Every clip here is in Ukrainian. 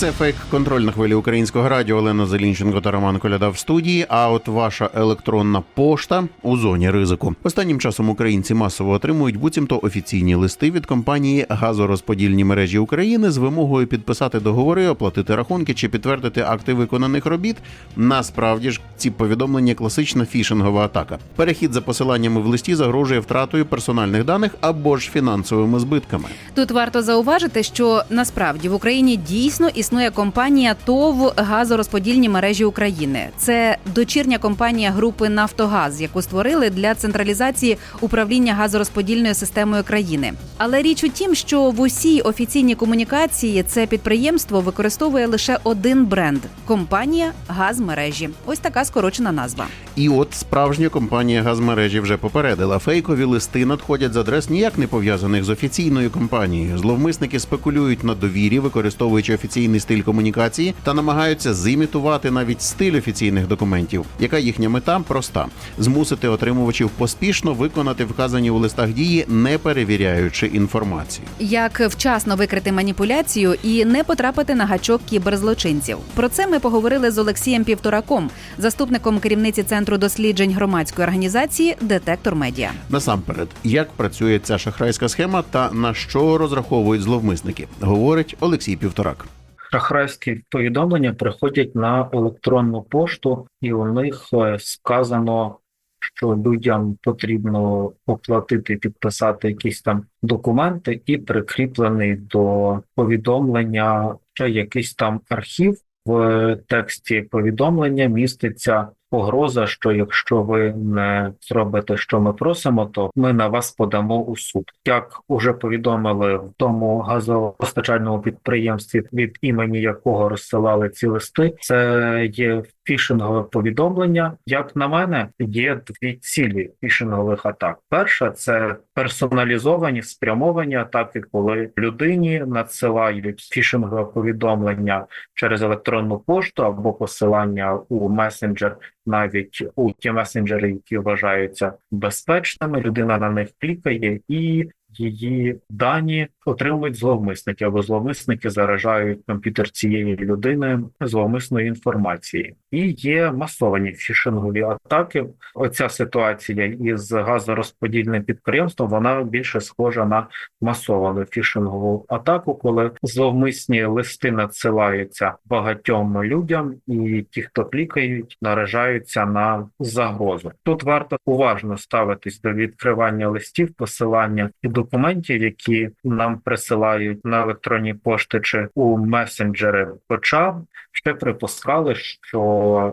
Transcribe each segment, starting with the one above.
Це фейк контроль на хвилі українського радіо Олена Зелінченко та Роман Коляда в студії. А от ваша електронна пошта у зоні ризику. Останнім часом українці масово отримують буцімто офіційні листи від компанії Газорозподільні мережі України з вимогою підписати договори, оплатити рахунки чи підтвердити акти виконаних робіт. Насправді ж ці повідомлення класична фішингова атака. Перехід за посиланнями в листі загрожує втратою персональних даних або ж фінансовими збитками. Тут варто зауважити, що насправді в Україні дійсно існує компанія ТОВ газорозподільні мережі України. Це дочірня компанія групи Нафтогаз, яку створили для централізації управління газорозподільною системою країни. Але річ у тім, що в усій офіційній комунікації це підприємство використовує лише один бренд компанія Газмережі. Ось така скорочена назва. І от справжня компанія газмережі вже попередила. Фейкові листи надходять з адрес ніяк не пов'язаних з офіційною компанією. Зловмисники спекулюють на довірі, використовуючи офіційний стиль комунікації та намагаються зімітувати навіть стиль офіційних документів. Яка їхня мета проста: змусити отримувачів поспішно виконати вказані у листах дії, не перевіряючи інформацію. Як вчасно викрити маніпуляцію і не потрапити на гачок кіберзлочинців. Про це ми поговорили з Олексієм Півтораком, заступником керівниці центру досліджень громадської організації Детектор Медіа. Насамперед, як працює ця шахрайська схема та на що розраховують зловмисники, говорить Олексій Півторак. Шахрайські повідомлення приходять на електронну пошту, і у них е, сказано, що людям потрібно оплатити, підписати якісь там документи, і прикріплений до повідомлення ще якийсь там архів. В тексті повідомлення міститься погроза, що якщо ви не зробите, що ми просимо, то ми на вас подамо у суд. Як уже повідомили в тому газопостачальному підприємстві, від імені якого розсилали ці листи, це є фішингове повідомлення. Як на мене, є дві цілі фішингових атак. Перша це персоналізовані спрямовані атаки, коли людині надсилають фішингове повідомлення через електронну пошту або посилання у месенджер, навіть у ті месенджери, які вважаються безпечними. Людина на них клікає і. Її дані отримують зловмисники або зловмисники заражають комп'ютер цієї людини зловмисної інформації. І є масовані фішингові атаки. Оця ситуація із газорозподільним підприємством вона більше схожа на масовану фішингову атаку, коли зловмисні листи надсилаються багатьом людям, і ті, хто клікають, наражаються на загрозу. Тут варто уважно ставитись до відкривання листів, посилання і документів, які нам присилають на електронні пошти чи у месенджери. Хоча ще припускали, що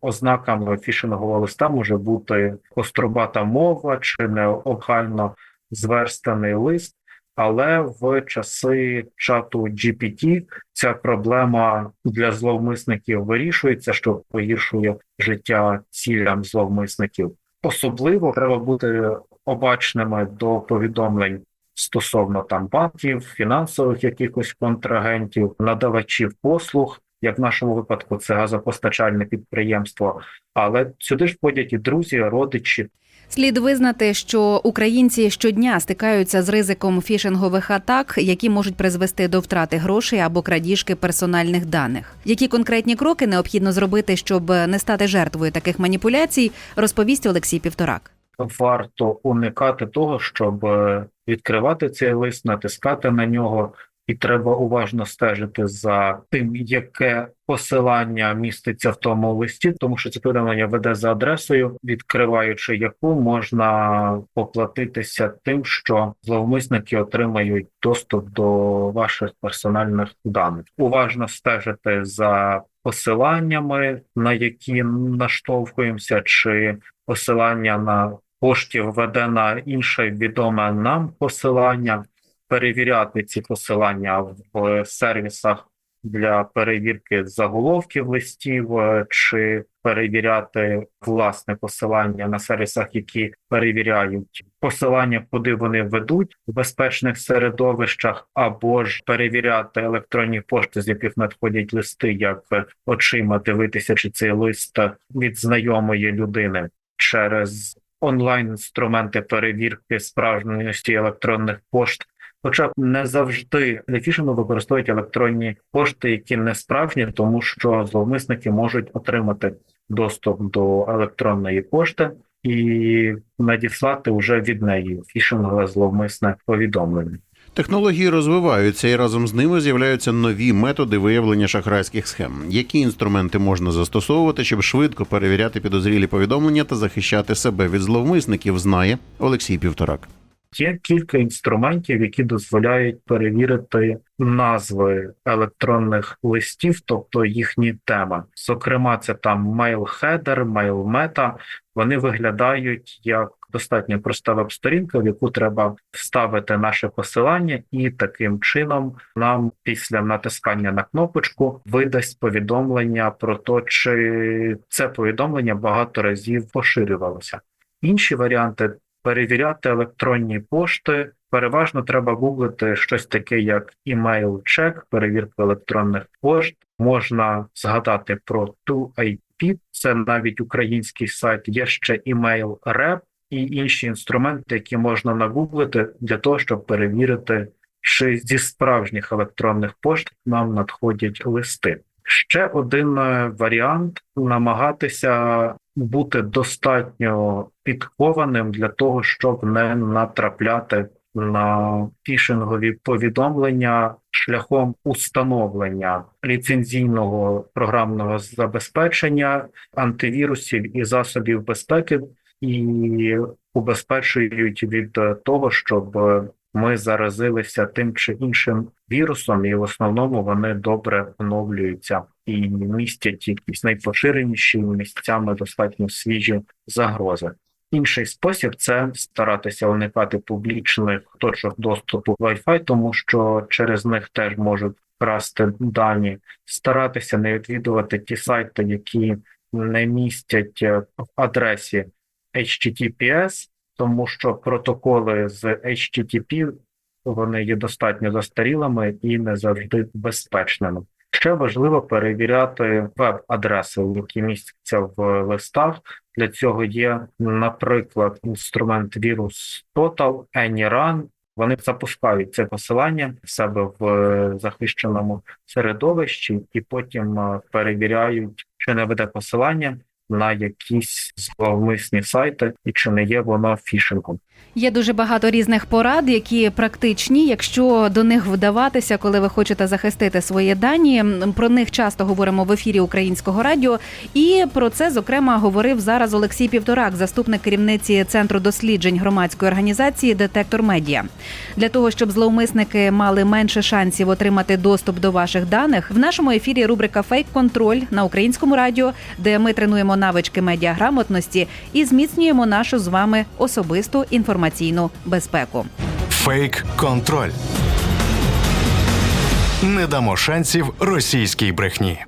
ознаками фішингового листа може бути кострубата мова чи неохайно зверстаний лист. Але в часи чату GPT ця проблема для зловмисників вирішується, що погіршує життя цілям зловмисників. Особливо треба бути обачними до повідомлень стосовно там банків, фінансових якихось контрагентів, надавачів послуг. Як в нашому випадку це газопостачальне підприємство, але сюди ж входять і друзі, родичі, Слід визнати, що українці щодня стикаються з ризиком фішингових атак, які можуть призвести до втрати грошей або крадіжки персональних даних. Які конкретні кроки необхідно зробити, щоб не стати жертвою таких маніпуляцій, розповість Олексій Півторак. Варто уникати того, щоб е, відкривати цей лист, натискати на нього, і треба уважно стежити за тим, яке посилання міститься в тому листі, тому що це повідомлення веде за адресою, відкриваючи яку можна поплатитися тим, що зловмисники отримають доступ до ваших персональних даних. Уважно стежити за посиланнями, на які наштовхуємося, чи посилання на пошті введе на інше відоме нам посилання, перевіряти ці посилання в сервісах для перевірки заголовків листів, е, чи перевіряти власне посилання на сервісах, які перевіряють. Посилання, куди вони ведуть в безпечних середовищах, або ж перевіряти електронні пошти, з яких надходять листи, як е, очима дивитися, чи цей лист від знайомої людини через онлайн-інструменти перевірки справжності електронних пошт. Хоча не завжди фішингу використовують електронні пошти, які не справжні, тому що зловмисники можуть отримати доступ до електронної пошти і надіслати вже від неї фішингове зловмисне повідомлення. Технології розвиваються і разом з ними з'являються нові методи виявлення шахрайських схем. Які інструменти можна застосовувати, щоб швидко перевіряти підозрілі повідомлення та захищати себе від зловмисників, знає Олексій Півторак. Є кілька інструментів, які дозволяють перевірити назви електронних листів, тобто їхні теми. Зокрема, це там mail-header, mail-meta. Вони виглядають як достатньо проста веб-сторінка, в яку треба вставити наше посилання, і таким чином нам після натискання на кнопочку видасть повідомлення про те, чи це повідомлення багато разів поширювалося. Інші варіанти перевіряти електронні пошти. Переважно треба гуглити щось таке, як email check, перевірка електронних пошт. Можна згадати про 2IP, це навіть український сайт. Є ще email rep і інші інструменти, які можна нагуглити для того, щоб перевірити, чи зі справжніх електронних пошт нам надходять листи. Ще один е, варіант намагатися бути достатньо підкованим для того, щоб не натрапляти на фішингові повідомлення шляхом установлення ліцензійного програмного забезпечення, антивірусів і засобів безпеки, і убезпечують від е, того, щоб е, ми заразилися тим чи іншим вірусом, і в основному вони добре оновлюються. І містять якісь найпоширеніші місцями достатньо свіжі загрози. Інший спосіб це старатися уникати публічних точок доступу Wi-Fi, тому що через них теж можуть красти дані, старатися не відвідувати ті сайти, які не містять е, в адресі HTTPS, тому що протоколи з HTTP вони є достатньо застарілими і не завжди безпечними. Ще важливо перевіряти веб-адреси, які містяться в листах. Для цього є, наприклад, інструмент вірус Total, AnyRun. Вони запускають це посилання в себе в е, захищеному середовищі, і потім е, перевіряють, чи не веде посилання на якісь зловмисні сайти, чи не є вона фішингом. Є дуже багато різних порад, які практичні, якщо до них вдаватися, коли ви хочете захистити свої дані. Про них часто говоримо в ефірі українського радіо. І про це зокрема говорив зараз Олексій Півторак, заступник керівниці центру досліджень громадської організації Детектор Медіа. Для того щоб зловмисники мали менше шансів отримати доступ до ваших даних, в нашому ефірі рубрика Фейк контроль на українському радіо, де ми тренуємо навички медіаграмотності і зміцнюємо нашу з вами особисту інформаційну безпеку. Фейк контроль. Не дамо шансів російській брехні.